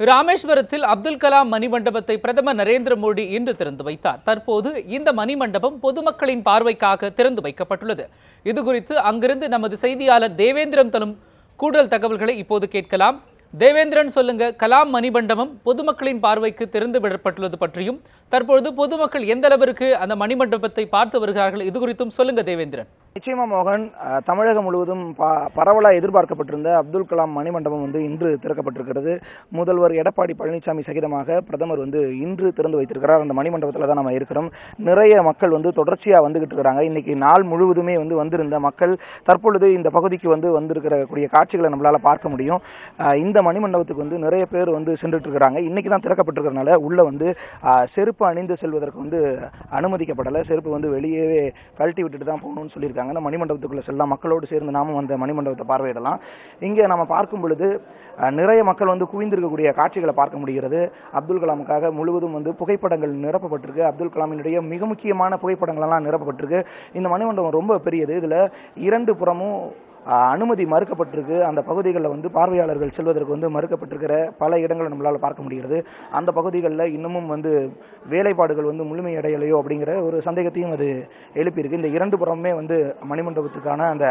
ராமேஸ்வரத்தில் அப்துல் கலாம் மணிமண்டபத்தை பிரதமர் நரேந்திர மோடி இன்று திறந்து வைத்தார். தற்போது இந்த மணிமண்டபம் பொதுமக்களின் பார்வைக்காக திறந்து வைக்கப்பட்டுள்ளது. இது குறித்து அங்கிருந்து நமது செய்தியாளர் தேவேந்திரன் தரும் கூடுதல் தகவல்களை இப்போது கேட்கலாம். தேவேந்திரன் சொல்லுங்க கலாம் மணிமண்டபம் பொதுமக்களின் பார்வைக்கு திறந்து விடப்பட்டுள்ளது பற்றியும் தற்பொழுது பொதுமக்கள் எந்த அளவிற்கு அந்த மணிமண்டபத்தை பார்த்து வருகிறார்கள் இது குறித்தும் சொல்லுங்க தேவேந்திரன். நிச்சயமா மோகன் தமிழகம் முழுவதும் ப- எதிர்பார்க்கப்பட்டிருந்த அப்துல் கலாம் மணிமண்டபம் வந்து இன்று திறக்கப்பட்டிருக்கிறது. முதல்வர் எடப்பாடி பழனிசாமி சகிதமாக பிரதமர் வந்து இன்று திறந்து வைத்திருக்கிறார். அந்த மணிமண்டபத்தில் தான் நம்ம இருக்கிறோம். நிறைய மக்கள் வந்து தொடர்ச்சியாக வந்துகிட்டு இருக்கிறாங்க. இன்னைக்கு நாள் முழுவதுமே வந்து வந்திருந்த மக்கள் தற்பொழுது இந்த பகுதிக்கு வந்து வந்திருக்கிறக்கூடிய காட்சிகளை நம்மளால பார்க்க முடியும். இந்த மணிமண்டபத்துக்கு வந்து நிறைய பேர் வந்து சென்றுட்டு இருக்கிறாங்க இன்னைக்கு தான் திறக்கப்பட்டிருக்கிறதுனால உள்ள வந்து செருப்பு அணிந்து செல்வதற்கு வந்து அனுமதிக்கப்படலை. செருப்பு வந்து வெளியே கழட்டி விட்டுட்டு தான் போகணும்னு சொல்லியிருக்காங்க. அந்த மணிமண்டபத்துக்குள்ளே செல்லலாம். மக்களோடு சேர்ந்து நாமும் அந்த மணிமண்டபத்தை பார்வையிடலாம். இங்கே நம்ம பார்க்கும் பொழுது நிறைய மக்கள் வந்து குவிந்திருக்கக்கூடிய காட்சிகளை பார்க்க முடிகிறது. அப்துல் கலாமுக்காக முழுவதும் வந்து புகைப்படங்கள் நிரப்பப்பட்டிருக்கு. அப்துல் கலாமினுடைய மிக முக்கியமான புகைப்படங்கள் எல்லாம் நிரப்பப்பட்டிருக்கு. இந்த மணிமண்டபம் ரொம்ப பெரியது. இதில் இரண்டு புறமும் அனுமதி மறுக்கப்பட்டிருக்கு. அந்த பகுதிகளில் வந்து பார்வையாளர்கள் செல்வதற்கு வந்து மறுக்கப்பட்டிருக்கிற பல இடங்களை நம்மளால் பார்க்க முடிகிறது. அந்த பகுதிகளில் இன்னமும் வந்து வேலைப்பாடுகள் வந்து முழுமையடையலையோ அப்படிங்கிற ஒரு சந்தேகத்தையும் அது எழுப்பியிருக்கு. இந்த இரண்டு புறமுமே வந்து மணிமண்டபத்துக்கான அந்த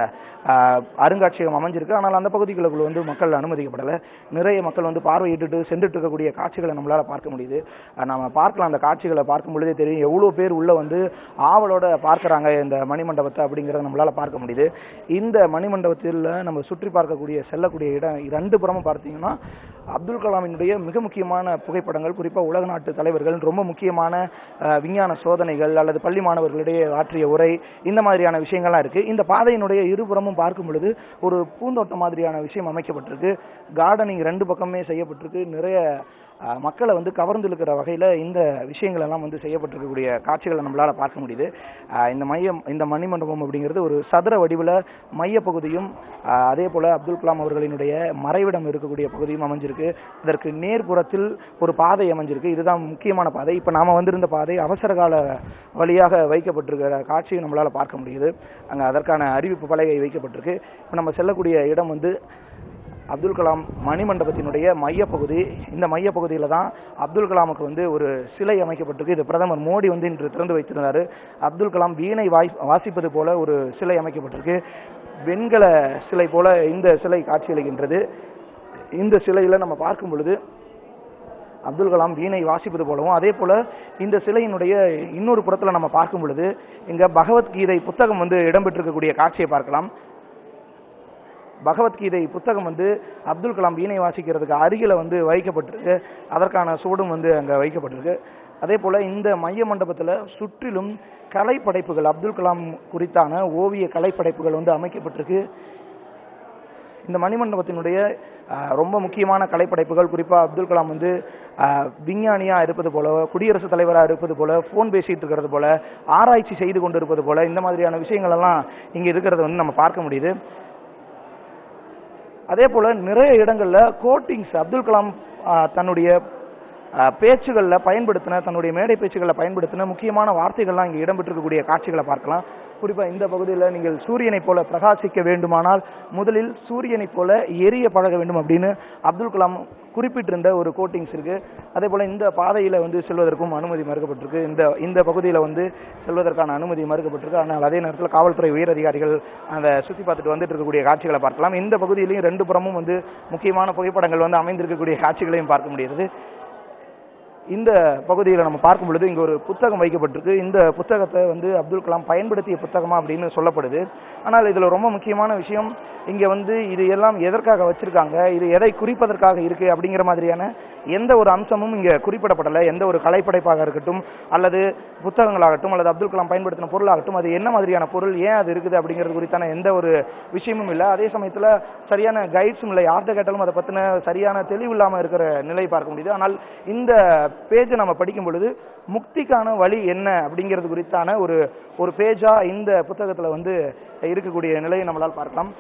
அருங்காட்சியகம் அமைஞ்சிருக்கு. ஆனால் அந்த பகுதிகளுக்குள்ள வந்து மக்கள் அனுமதிக்கப்படலை. நிறைய மக்கள் வந்து பார்வையிட்டுட்டு சென்றுட்டு இருக்கக்கூடிய காட்சிகளை நம்மளால் பார்க்க முடியுது. நம்ம பார்க்கலாம். அந்த காட்சிகளை பார்க்கும் பொழுதே தெரியும் எவ்வளோ பேர் உள்ள வந்து ஆவலோட பார்க்குறாங்க இந்த மணிமண்டபத்தை அப்படிங்கிறத நம்மளால் பார்க்க முடியுது. இந்த மண்டபத்தில் நம்ம சுற்றி பார்க்கக்கூடிய செல்லக்கூடிய இடம் ரெண்டு புறமும் பார்த்தீங்கன்னா அப்துல் கலாமினுடைய மிக முக்கியமான புகைப்படங்கள் குறிப்பாக உலக நாட்டு தலைவர்கள் ரொம்ப முக்கியமான விஞ்ஞான சோதனைகள் அல்லது பள்ளி மாணவர்களிடையே ஆற்றிய உரை இந்த மாதிரியான விஷயங்கள்லாம் இருக்கு. இந்த பாதையினுடைய இருபுறமும் பார்க்கும் பொழுது ஒரு பூந்தோட்டம் மாதிரியான விஷயம் அமைக்கப்பட்டிருக்கு. கார்டனிங் ரெண்டு பக்கமே செய்யப்பட்டிருக்கு. நிறைய மக்களை வந்து கவர்ந்து இழுக்கிற வகையில் இந்த விஷயங்கள் எல்லாம் வந்து செய்யப்பட்டிருக்கக்கூடிய காட்சிகளை நம்மளால பார்க்க முடியுது. இந்த மையம் இந்த மணிமண்டபம் அப்படிங்கிறது ஒரு சதுர வடிவில் மையப்பகுதி பகுதியும் அதே போல அப்துல் கலாம் அவர்களினுடைய மறைவிடம் இருக்கக்கூடிய பகுதியும் அமைஞ்சிருக்கு. இதற்கு நேர்புறத்தில் ஒரு பாதை அமைஞ்சிருக்கு. இதுதான் முக்கியமான பாதை. இப்போ நாம வந்திருந்த பாதை அவசர கால வழியாக வைக்கப்பட்டிருக்கிற காட்சியை நம்மளால் பார்க்க முடியுது. அங்கே அதற்கான அறிவிப்பு பலகை வைக்கப்பட்டிருக்கு. இப்போ நம்ம செல்லக்கூடிய இடம் வந்து அப்துல் கலாம் மணிமண்டபத்தினுடைய மையப்பகுதி. இந்த மையப்பகுதியில் தான் அப்துல் கலாமுக்கு வந்து ஒரு சிலை அமைக்கப்பட்டிருக்கு. இது பிரதமர் மோடி வந்து இன்று திறந்து வைத்திருந்தார். அப்துல் கலாம் வீணை வாய் வாசிப்பது போல ஒரு சிலை அமைக்கப்பட்டிருக்கு. வெண்கல சிலை போல இந்த சிலை காட்சியளிக்கின்றது. இந்த சிலையில் நம்ம பார்க்கும் பொழுது அப்துல் கலாம் வீணை வாசிப்பது போலவும் அதே போல இந்த சிலையினுடைய இன்னொரு புறத்தில் நம்ம பார்க்கும் பொழுது இங்க பகவத்கீதை புத்தகம் வந்து இடம்பெற்றிருக்கக்கூடிய காட்சியை பார்க்கலாம். பகவத்கீதை புத்தகம் வந்து அப்துல் கலாம் வீணை வாசிக்கிறதுக்கு அருகில வந்து வைக்கப்பட்டிருக்கு. அதற்கான சூடும் வந்து அங்க வைக்கப்பட்டிருக்கு. அதே போல் இந்த மைய மண்டபத்தில் சுற்றிலும் கலைப்படைப்புகள் அப்துல் கலாம் குறித்தான ஓவிய கலைப்படைப்புகள் வந்து அமைக்கப்பட்டிருக்கு. இந்த மணிமண்டபத்தினுடைய ரொம்ப முக்கியமான கலைப்படைப்புகள் குறிப்பாக அப்துல் கலாம் வந்து விஞ்ஞானியாக இருப்பது போல குடியரசுத் தலைவராக இருப்பது போல ஃபோன் பேசிகிட்டு இருக்கிறது போல ஆராய்ச்சி செய்து கொண்டு இருப்பது போல இந்த மாதிரியான விஷயங்கள் எல்லாம் இங்கே இருக்கிறத வந்து நம்ம பார்க்க முடியுது. அதே போல் நிறைய இடங்களில் கோட்டிங்ஸ் அப்துல் கலாம் தன்னுடைய பேச்சுகளில் பயன்படுத்தின தன்னுடைய மேடை பேச்சுகளில் பயன்படுத்தின முக்கியமான வார்த்தைகள்லாம் இங்கே இடம்பெற்றிருக்கக்கூடிய காட்சிகளை பார்க்கலாம். குறிப்பாக இந்த பகுதியில் நீங்கள் சூரியனைப் போல பிரகாசிக்க வேண்டுமானால் முதலில் சூரியனைப் போல எரிய பழக வேண்டும் அப்படின்னு அப்துல் கலாம் குறிப்பிட்டிருந்த ஒரு கோட்டிங்ஸ் இருக்குது அதே போல் இந்த பாதையில் வந்து செல்வதற்கும் அனுமதி மறுக்கப்பட்டிருக்கு. இந்த இந்த பகுதியில் வந்து செல்வதற்கான அனுமதி மறுக்கப்பட்டிருக்கு. ஆனால் அதே நேரத்தில் காவல்துறை உயர் அதிகாரிகள் அந்த சுற்றி பார்த்துட்டு வந்துட்டு இருக்கக்கூடிய காட்சிகளை பார்க்கலாம். இந்த பகுதியிலையும் ரெண்டு புறமும் வந்து முக்கியமான புகைப்படங்கள் வந்து அமைந்திருக்கக்கூடிய காட்சிகளையும் பார்க்க முடிகிறது. இந்த பகுதியில் நம்ம பார்க்கும் பொழுது இங்கே ஒரு புத்தகம் வைக்கப்பட்டிருக்கு. இந்த புத்தகத்தை வந்து அப்துல் கலாம் பயன்படுத்திய புத்தகமா அப்படின்னு சொல்லப்படுது. ஆனால் இதில் ரொம்ப முக்கியமான விஷயம் இங்கே வந்து இது எல்லாம் எதற்காக வச்சிருக்காங்க இது எதை குறிப்பதற்காக இருக்கு அப்படிங்கிற மாதிரியான எந்த ஒரு அம்சமும் இங்கே குறிப்பிடப்படலை. எந்த ஒரு கலைப்படைப்பாக இருக்கட்டும் அல்லது புத்தகங்களாகட்டும் அல்லது அப்துல் கலாம் பயன்படுத்தின பொருளாகட்டும் அது என்ன மாதிரியான பொருள் ஏன் அது இருக்குது அப்படிங்கிறது குறித்தான எந்த ஒரு விஷயமும் இல்லை. அதே சமயத்தில் சரியான கைட்ஸும் இல்லை யார்கிட்ட கேட்டாலும் அதை பற்றின சரியான தெளிவு இல்லாமல் இருக்கிற நிலை பார்க்க முடியுது. ஆனால் இந்த பேஜை நம்ம படிக்கும் பொழுது முக்திக்கான வழி என்ன அப்படிங்கிறது குறித்தான ஒரு ஒரு பேஜா இந்த புத்தகத்துல வந்து இருக்கக்கூடிய நிலையை நம்மளால் பார்க்கலாம்.